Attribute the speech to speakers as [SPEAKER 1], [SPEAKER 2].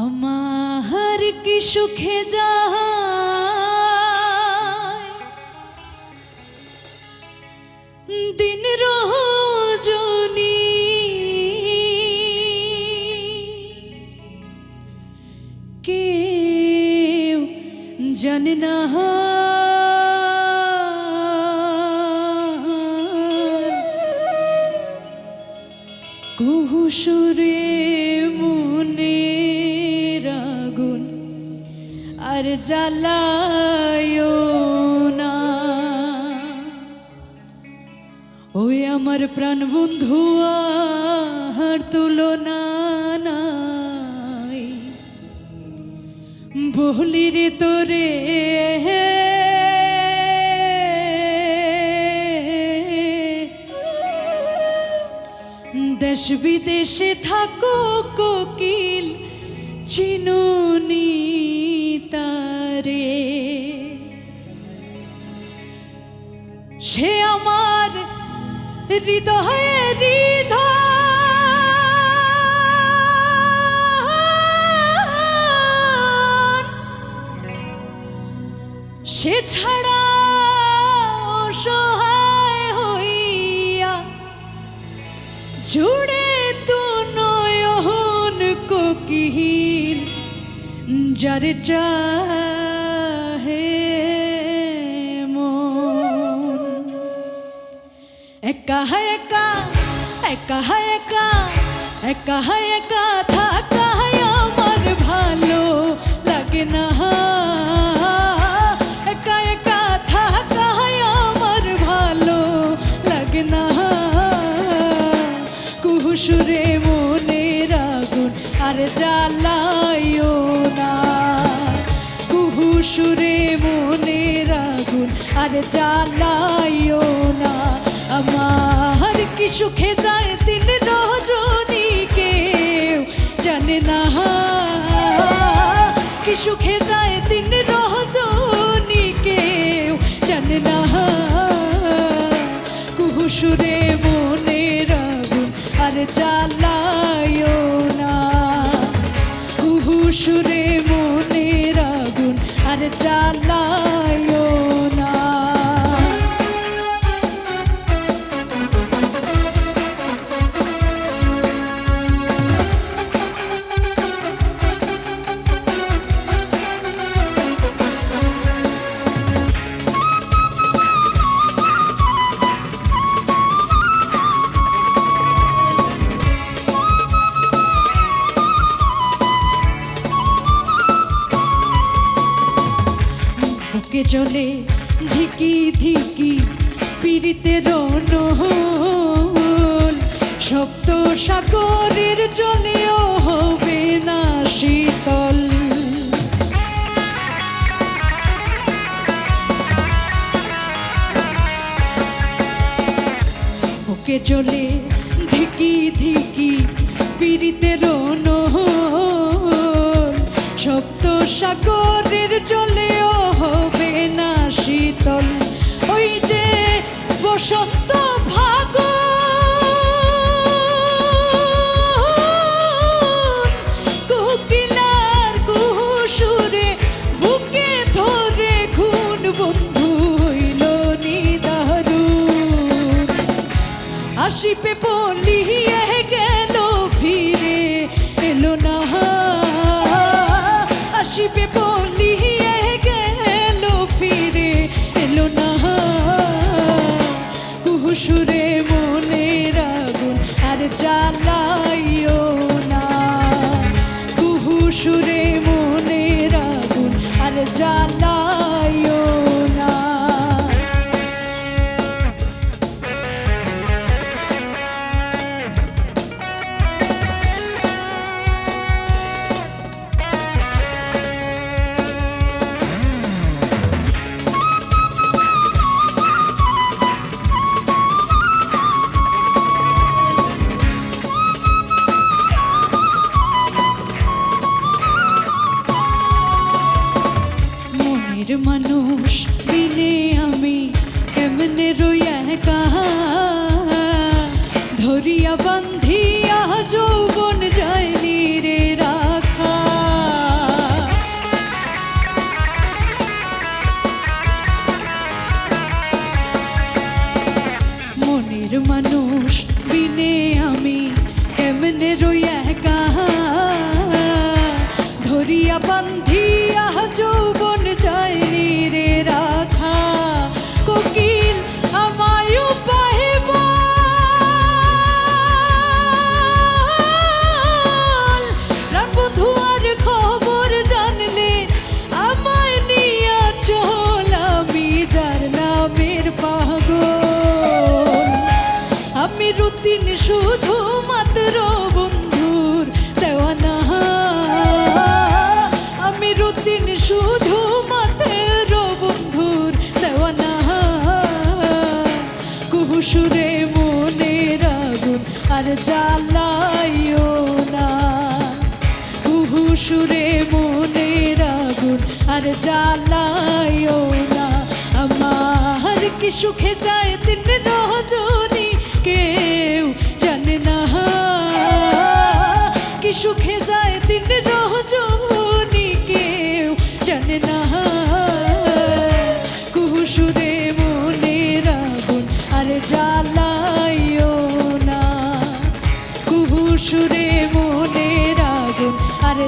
[SPEAKER 1] আমার কি সুখে যায়? দিন রজনী কেউ জানে না। কুহুসুরে মনে আর জ্বালায় না। ওই আমার প্রাণ বন্ধু আর তুলনা নাই বলি রে তোরে। দেশ বিদেশে থাকো, কোকিল, চিনুনি। সে আমার হৃদয়ে হৃদয়। সে ছাড়া অসহায় হইয়া জুড়ে তু নয়ন কোকিল যার চাহে একা একা একা একা একা একা, থাকা আমার ভালো লাগে না। একা একা, থাকা আমার ভালো লাগে না। কুহুসুরে মনে রাগুন আর জ্বালাইও না। কুহুসুরে মনে রাগুন আর জ্বালাইও না। সুখে যায় তিন রজনী কেউ জানে না। কি সুখে যায় তিন রজনী কেউ জানে না। কুহুসুরে মনে রাগুন আর জ্বালাইও না। কুহুসুরে মনে রাগুন আর জ্বালাইও বুকে চলে ধিকি ধিকি পীড়িতের নহল সপ্ত সাগরের জলেও হবে না শীতল। বুকে চলে ধিকি ধিকি পীড়িতের আসিপে বলিয়ে গেল ফিরে এলো না। আসিপে বলিয়ে গেল ফিরে এলো না। কুহুসুরে মনে রাগুন আর জ্বালাইও না। কুহুসুরে মনে রাগুন আর জ্বালাইও বান্ধিয়া যৌবন যায়নি মানুষ বিনে আমি ধরিয়া বান্ধিয়া যৌবন শুধু মাত্র বন্ধুর দেওয়ানা আমি রুতিন শুধু মাত্র বন্ধুর দেওয়ানা কুহুসুরে মনে রাগুন আর জ্বালাইও না। কুহুসুরে মনে রাগুন আর জ্বালাইও না। আমার কি সুখে যায় তিন রজনী? কেউ জানে না। কি সুখে যায় তিন রজনী কেউ জানে না। কুহুসুরে মনে রাগুন আর জ্বালাইও না। কুহুসুরে মনে রাগুন আর